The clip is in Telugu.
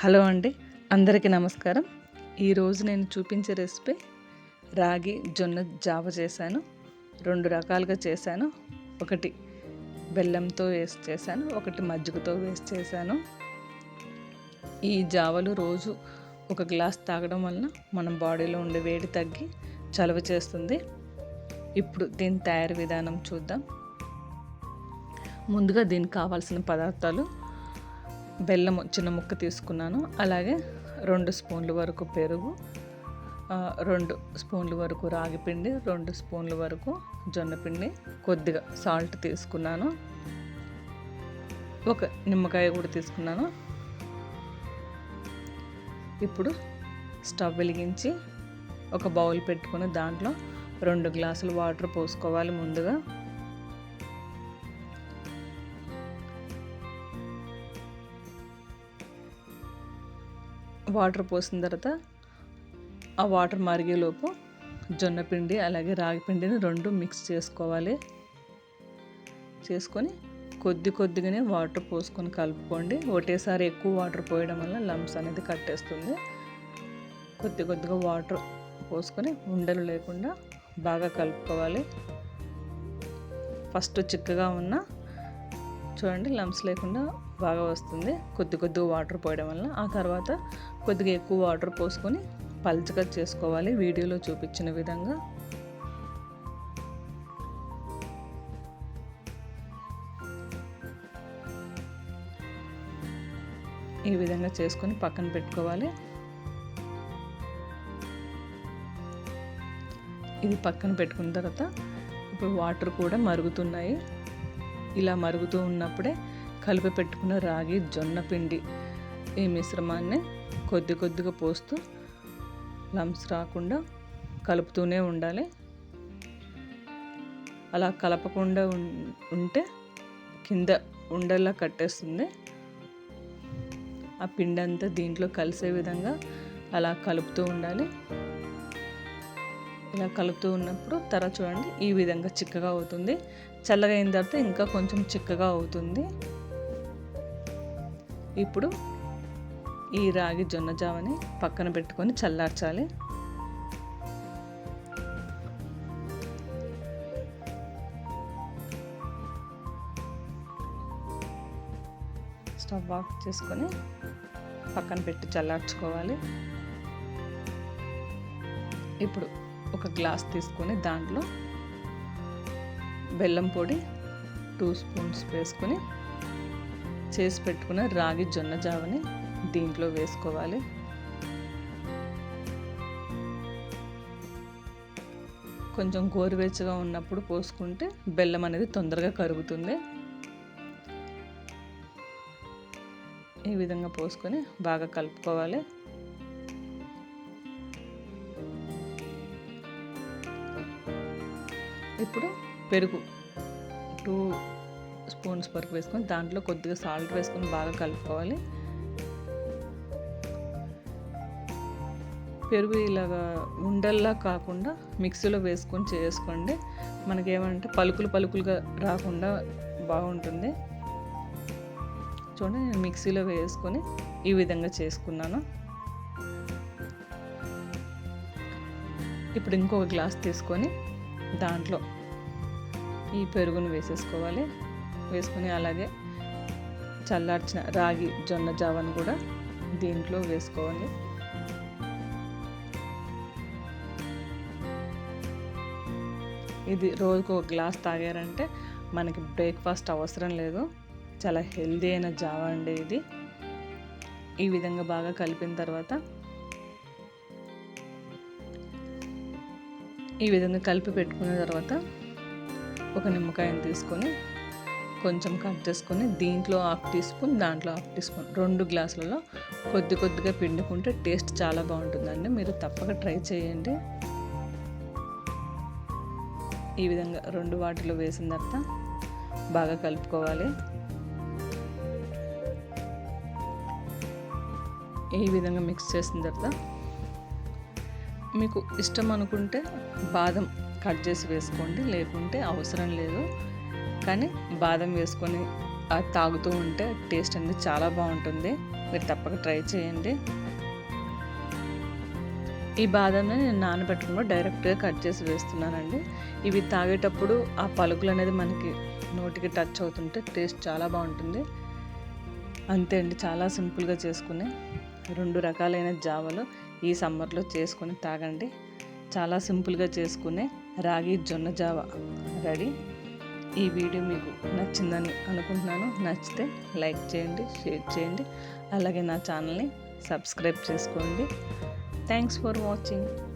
హలో అండి అందరికీ నమస్కారం. ఈరోజు నేను చూపించే రెసిపీ రాగి జొన్న జావ చేశాను. రెండు రకాలుగా చేశాను. ఒకటి బెల్లంతో వేసి చేశాను ఒకటి మజ్జిగతో వేసి చేశాను. ఈ జావలు రోజు ఒక గ్లాస్ తాగడం వలన మన బాడీలో ఉండే వేడి తగ్గి చలవ చేస్తుంది. ఇప్పుడు దీని తయారీ విధానం చూద్దాం. ముందుగా దీనికి కావాల్సిన పదార్థాలు బెల్లం చిన్న ముక్క తీసుకున్నాను. అలాగే రెండు స్పూన్ల వరకు పెరుగు రెండు స్పూన్ల వరకు రాగి పిండి రెండు స్పూన్ల వరకు జొన్న పిండి కొద్దిగా సాల్ట్ తీసుకున్నాను. ఒక నిమ్మకాయ కూడా తీసుకున్నాను. ఇప్పుడు స్టవ్ వెలిగించి ఒక బౌల్ పెట్టుకొని దాంట్లో రెండు గ్లాసులు వాటర్ పోసుకోవాలి ముందుగా. వాటర్ పోసిన తర్వాత ఆ వాటర్ మరిగేలోపు జొన్న పిండి అలాగే రాగి పిండిని రెండు మిక్స్ చేసుకోవాలి. చేసుకొని కొద్ది కొద్దిగానే వాటర్ పోసుకొని కలుపుకోండి. ఒకటేసారి ఎక్కువ వాటర్ పోయడం వల్ల లంప్స్ అనేది కట్టేస్తుంది. కొద్ది కొద్దిగా వాటర్ పోసుకొని ఉండలు లేకుండా బాగా కలుపుకోవాలి. ఫస్ట్ చిక్కగా ఉన్న చూడండి లంప్స్ లేకుండా బాగా వస్తుంది. కొద్ది కొద్దిగా వాటర్ పోయడం వల్ల ఆ తర్వాత కొద్దిగా ఎక్కువ వాటర్ పోసుకొని పల్చగా చేసుకోవాలి. వీడియోలో చూపించిన విధంగా. ఈ విధంగా చేసుకొని పక్కన పెట్టుకోవాలి. ఇది పక్కన పెట్టుకున్న తర్వాత ఇప్పుడు వాటర్ కూడా మరుగుతున్నాయి. ఇలా మరుగుతూ ఉన్నప్పుడే కలిపి పెట్టుకున్న రాగి జొన్న పిండి ఈ మిశ్రమాన్ని కొద్ది కొద్దిగా పోస్తూ లంప్స్ రాకుండా కలుపుతూనే ఉండాలి. అలా కలపకుండా ఉంటే కింద ఉండల్లా కట్టేస్తుంది. ఆ పిండి అంతా దీంట్లో కలిసే విధంగా అలా కలుపుతూ ఉండాలి. ఇలా కలుపుతూ ఉన్నప్పుడు తర చూడండి ఈ విధంగా చిక్కగా అవుతుంది. చల్లగా అయిన తర్వాత ఇంకా కొంచెం చిక్కగా అవుతుంది. ఇప్పుడు ఈ రాగి జొన్న జావని పక్కన పెట్టుకొని చల్లార్చాలి. స్టవ్ ఆఫ్ చేసుకొని పక్కన పెట్టి చల్లార్చుకోవాలి. ఇప్పుడు ఒక గ్లాస్ తీసుకొని దాంట్లో బెల్లం పొడి టూ స్పూన్స్ వేసుకొని చేసి పెట్టుకున్న రాగి జొన్న జావని దీంట్లో వేసుకోవాలి. కొంచెం గోరువెచ్చగా ఉన్నప్పుడు పోసుకుంటే బెల్లం అనేది తొందరగా కరుగుతుంది. ఈ విధంగా పోసుకొని బాగా కలుపుకోవాలి. ఇప్పుడు పెరుగు. టూ స్పూన్స్ వరకు వేసుకొని దాంట్లో కొద్దిగా సాల్ట్ వేసుకొని బాగా కలుపుకోవాలి. పెరుగు ఇలాగా ఉండల్లా కాకుండా మిక్సీలో వేసుకొని చేసుకోండి. మనకి ఏమంటే పలుకులు పలుకులుగా రాకుండా బాగుంటుంది. చూడండి నేను మిక్సీలో వేసుకొని ఈ విధంగా చేసుకున్నాను. ఇప్పుడు ఇంకొక గ్లాస్ తీసుకొని దాంట్లో ఈ పెరుగును వేసేసుకోవాలి. వేసుకుని అలాగే చల్లార్చిన రాగి జొన్న జావను కూడా దీంట్లో వేసుకోవాలి. ఇది రోజుకు ఒక గ్లాస్ తాగారంటే మనకి బ్రేక్ఫాస్ట్ అవసరం లేదు. చాలా హెల్దీ అయిన జావ అండి ఇది. ఈ విధంగా బాగా కలిపిన తర్వాత ఈ విధంగా కలిపి పెట్టుకున్న తర్వాత ఒక నిమ్మకాయను తీసుకొని కొంచెం కట్ చేసుకొని దీంట్లో హాఫ్ టీ స్పూన్ దాంట్లో హాఫ్ టీ స్పూన్ రెండు గ్లాసులలో కొద్ది కొద్దిగా పిండుకుంటే టేస్ట్ చాలా బాగుంటుందండి. మీరు తప్పక ట్రై చేయండి. ఈ విధంగా రెండు వాటిలో వేసిన తర్వాత బాగా కలుపుకోవాలి. ఈ విధంగా మిక్స్ చేసిన తర్వాత మీకు ఇష్టం అనుకుంటే బాదం కట్ చేసి వేసుకోండి లేకుంటే అవసరం లేదు. కానీ బాదం వేసుకొని అది తాగుతూ ఉంటే టేస్ట్ అనేది చాలా బాగుంటుంది. మీరు తప్పక ట్రై చేయండి. ఈ బాదంని నేను నానబెట్టకుండా డైరెక్ట్గా కట్ చేసి వేస్తున్నానండి. ఇవి తాగేటప్పుడు ఆ పలుకులు అనేది మనకి నోటికి టచ్ అవుతుంటే టేస్ట్ చాలా బాగుంటుంది. అంతే అండి చాలా సింపుల్గా చేసుకునే రెండు రకాలైన జావలు. ఈ సమ్మర్లో చేసుకొని తాగండి. చాలా సింపుల్గా చేసుకునే రాగి జొన్న జావ రెడీ. ఈ వీడియో మీకు నచ్చిందని అనుకుంటున్నాను. నచ్చితే లైక్ చేయండి షేర్ చేయండి. అలాగే నా ఛానల్ని సబ్స్క్రైబ్ చేసుకోండి. Thanks for watching.